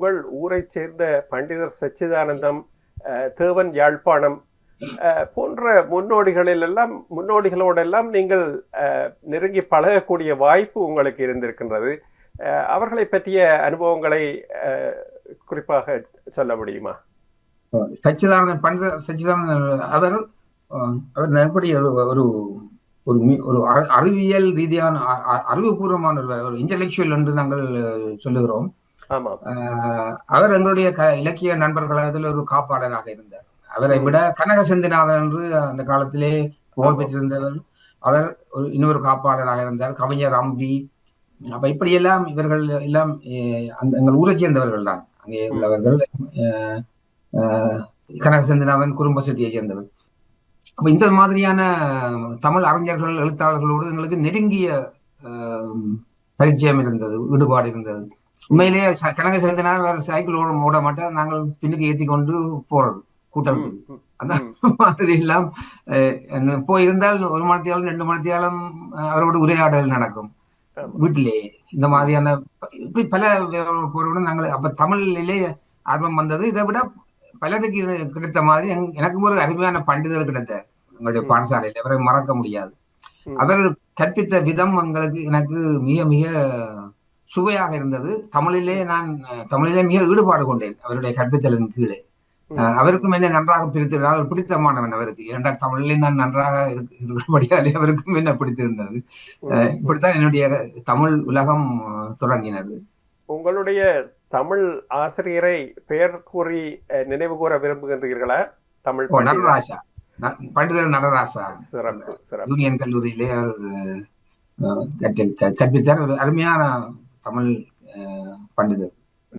உங்கள் ஊரைச் சேர்ந்த பண்டிதர் சச்சிதானந்தம் தேவன் யாழ்ப்பாணம் போன்ற முன்னோடிகளில் எல்லாம் முன்னோடிகளோடெல்லாம் நீங்கள் நெருங்கி பழகக்கூடிய வாய்ப்பு உங்களுக்கு இருந்திருக்கின்றது. அவர்களை பற்றிய அனுபவங்களை குறிப்பாக சொல்ல முடியுமா? சச்சிதானந்தன் பண்டித சச்சிதானந்தன் அவர் அவர் எப்படி ஒரு ஒரு ஒரு ஒரு அறிவியல் ரீதியான அறிவுபூர்வமான ஒரு இன்டலெக்சுவல் என்று நாங்கள் சொல்லுகிறோம். அவர் எங்களுடைய க இலக்கிய நண்பர் கழகத்தில் ஒரு காப்பாளராக இருந்தார். அவரை விட கனக செந்திநாதன் என்று அந்த காலத்திலே புகழ் பெற்றிருந்தவர். அவர் ஒரு இன்னொரு காப்பாளராக இருந்தார். கவிஞர் அம்பி. அப்ப இப்படியெல்லாம் இவர்கள் எல்லாம் அந்த எங்கள் ஊரைச் சேர்ந்தவர்கள் தான். அங்கே உள்ளவர்கள் கனக செந்திநாதன் குறும்ப செட்டியை சேர்ந்தவர். அப்ப இந்த மாதிரியான தமிழ் அறிஞர்கள் எழுத்தாளர்களோடு எங்களுக்கு நெருங்கிய பரிச்சயம் இருந்தது ஈடுபாடு இருந்தது. உண்மையிலேயே ச- கனக செந்தினார் வேற சைக்கிள் ஓட ஓட மாட்டார் நாங்கள் பின்னுக்கு ஏத்தி கொண்டு போறது கூட்டத்துக்கு அந்த மாதிரி எல்லாம் என்ன போயிருந்தால் ஒரு மணித்தியாலும் ரெண்டு மணித்தியாலும் அவரோட உரையாடல் நடக்கும். ஆமா. வீட்டிலே இந்த மாதிரியான இப்படி பல பொருளுடன் நாங்கள் அப்ப தமிழிலே ஆர்வம் வந்தது. இதை விட பலருக்கு கிடைத்த மாதிரி எனக்கும் ஒரு அருமையான பண்டிதர் கிடைத்தார். எங்களுடைய பாடசாலையில் அவரை மறக்க முடியாது. அவர் கற்பித்த விதம் எங்களுக்கு எனக்கு மிக மிக சுவையாக இருந்தது. தமிழிலே நான் தமிழிலே மிக ஈடுபாடு கொண்டேன் அவருடைய கற்பித்தலின் கீழே. அவருக்கும் என்ன நன்றாக பிடித்திருந்தால் அவர் பிடித்தமானவன் அவருக்கு. இரண்டாம் தமிழிலே நான் நன்றாக இருக்கு- இருக்கிறபடியாலே அவருக்கும் என்ன பிடித்திருந்தது. இப்படித்தான் என்னுடைய தமிழ் உலகம் தொடங்கினது. உங்களுடைய தமிழ் ஆசிரியரை பெயர் கூறி நினைவு கூற விரும்புகின்றீர்களா? தமிழ். நடராஜா. பண்டிதர் சிறப்பு யூனியன் கல்லூரியிலே அவர் கற்பித்தார். ஒரு அருமையான தமிழ் பண்டிதர்.